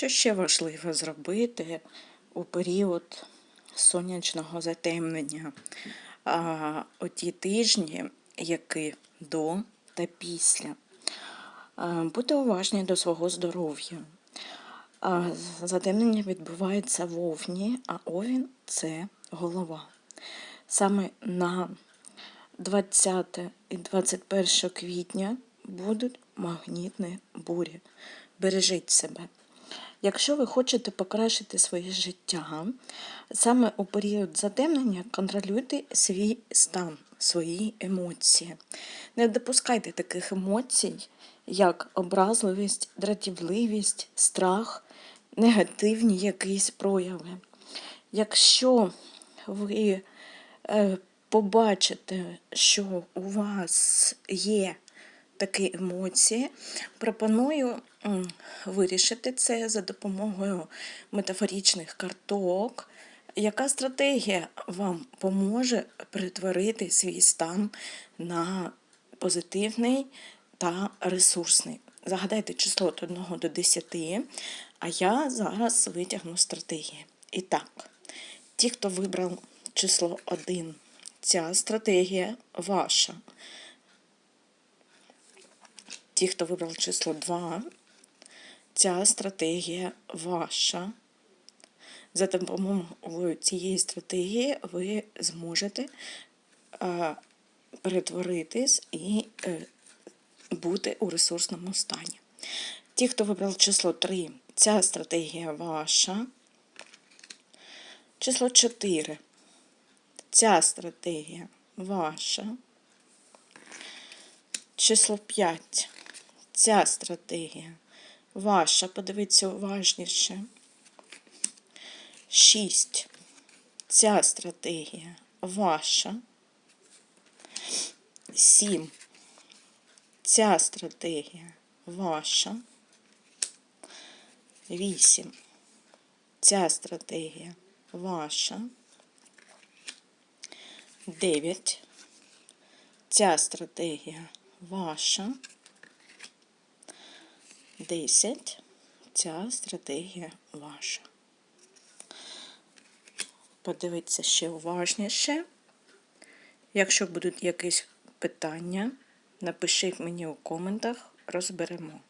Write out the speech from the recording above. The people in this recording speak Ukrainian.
Що ще важливо зробити у період сонячного затемнення? А, оті тижні, які до та після. Будьте уважні до свого здоров'я. Затемнення відбувається в овні, а овін це голова. Саме на 20 і 21 квітня будуть магнітні бурі. Бережіть себе. Якщо ви хочете покращити своє життя, саме у період затемнення контролюйте свій стан, свої емоції. Не допускайте таких емоцій, як образливість, дратівливість, страх, негативні якісь прояви. Якщо ви е, побачите, що у вас є такі емоції, пропоную вирішити це за допомогою метафорічних карток. Яка стратегія вам поможе перетворити свій стан на позитивний та ресурсний? Загадайте число від 1 до 10, а я зараз витягну стратегії. І так, ті, хто вибрав число 1, ця стратегія ваша. Ті, хто вибрав число 2, ця стратегія ваша. За допомогою цієї стратегії ви зможете е, перетворитись і е, бути у ресурсному стані. Ті, хто вибрав число 3, ця стратегія ваша. Число 4. Ця стратегія ваша. Число 5. Ця стратегія ваша. Подивіться уважніше. 6. Ця стратегія ваша. 7. Ця стратегія ваша. 8. Ця стратегія ваша. 9. Ця стратегія ваша. 10. Ця стратегія ваша. Подивіться ще уважніше. Якщо будуть якісь питання, напишіть мені у коментах, розберемо.